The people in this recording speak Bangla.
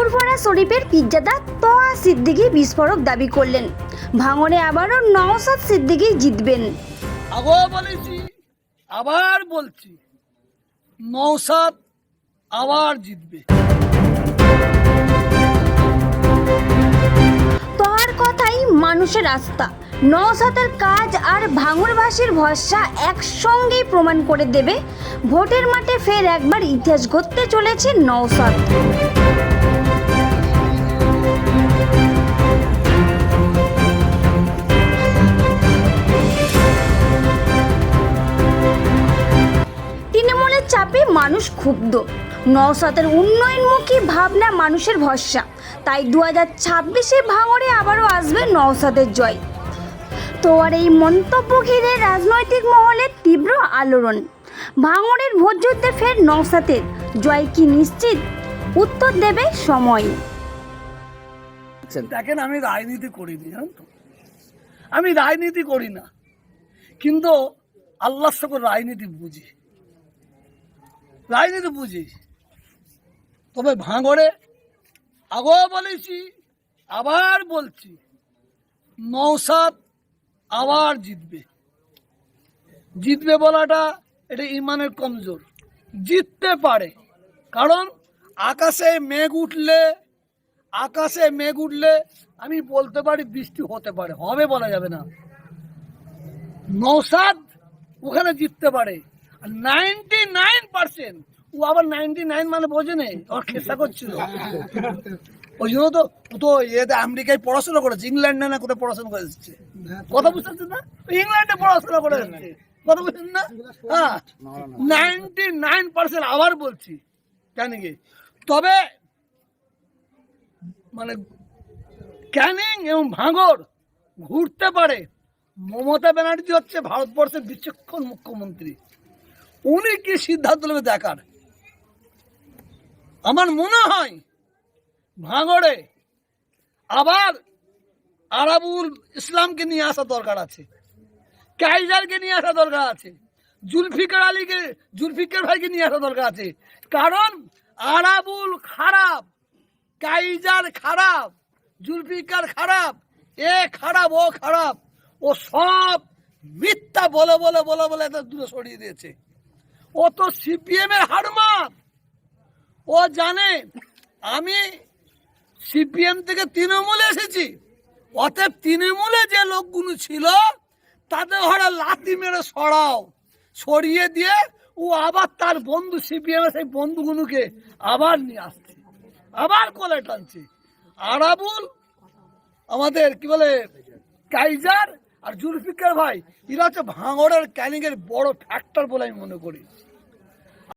ফুরফুরা শরীফের পিজ্জাদা তোয়া সিদ্দিকি বিস্ফোরক দাবি করলেন। ভাঙড়ে আবারও নওসাদ সিদ্দিকি জিতবেন। আগেও বলেছি আবার বলছি নৌসাদ আবার জিতবে। তোয়ার কথাই মানুষের আস্থা। নওসাদের কাজ আর ভাঙড়বাসীর ভরসা একসঙ্গেই প্রমাণ করে দেবে। ভোটের মাঠে ফের একবার ইতিহাস গড়তে চলেছে নওসাদ মানুষ ক্ষুব্ধ। নওসাতের উন্নয়নমুখী ভাবনা মানুষের ভরসা। তাই দু হাজার ছাব্বিশে ভাঙড়ে আবারও আসবে নওসাদের জয়। তো আর এই মন্তব্য ঘিরে রাজনৈতিক মহলে তীব্র আলোড়ন। ভাঙড়ের ভোটযুদ্ধে ফের নওসাতের জয় কি নিশ্চিত? উত্তর দেবে সময়। দেখেন, আমি রাজনীতি করিনি, জানেন তো। আমি রাজনীতি করি না। কিন্তু আল্লাহর সঙ্গে রাজনীতি বুঝি। রাজনীতি বুঝি তবে ভাঙড়ে আগেও বলেছি, আবার বলছি নৌসাদ আবার জিতবে। জিতবে বলাটা এটা ইমানের কমজোর। জিততে পারে, কারণ আকাশে মেঘ উঠলে, আকাশে মেঘ উঠলে, আমি বলতে পারি বৃষ্টি হতে পারে, হবে বলা যাবে না। নৌসাদ ওখানে জিততে পারে। Ninety nine percent. ও আবার নাইনটি নাইন মানে ওর খেসা করছিল। ওই জন্য তো তো আমেরিকায় পড়াশোনা করেছে, ইংল্যান্ডে না কোথায় পড়াশোনা করে এসেছে? কথা বুঝতে না? ইংল্যান্ডে পড়াশোনা করে এসেছে। কথা বুঝছেন না? হ্যাঁ নাইনটি নাইন পার্সেন্ট আবার বলছি জানি কি তবে মানে ক্যানিং এবং ভাঙর ঘুরতে পারে। মমতা ব্যানার্জি হচ্ছে ভারতবর্ষের বিচক্ষণ মুখ্যমন্ত্রী। উনি কি সিদ্ধান্ত নেবে দেখার? আমার মনে হয় ভাঙড়ে আবার আরাবুল ইসলামকে নিয়ে আসা দরকার আছে কাইজারকে নিয়ে আসা দরকার আছে, জুলফিকার আলীকে, জুলফিকার ভাইকে নিয়ে আসা দরকার আছে। কারণ আরাবুল খারাপ কাইজার খারাপ, জুলফিকার খারাপ, এ খারাপ, ও খারাপ, ও সব মিথ্যা বলে বলে বলে বলে এদের দূরে সরিয়ে দিয়েছে। ও তো সিপিএম এর হারমাত ও জানে, আমি সিপিএম থেকে তৃণমূলে এসেছি। অতএব তৃণমূলে যে লোকগুলো ছিল, তাদের ঘরে লাথি মেরে সরাও। সরিয়ে দিয়ে ও আবার তার বন্ধু সিপিএম সেই বন্ধুগুলোকে আবার নিয়ে আসছে। আবার কোলে টানছে। আরাবুল, আমাদের কি বলে, কাইজার আর জুলফিকার ভাই এরা হচ্ছে ভাঙড়ের ক্যানিংয়ের বড় ফ্যাক্টর বলে আমি মনে করি।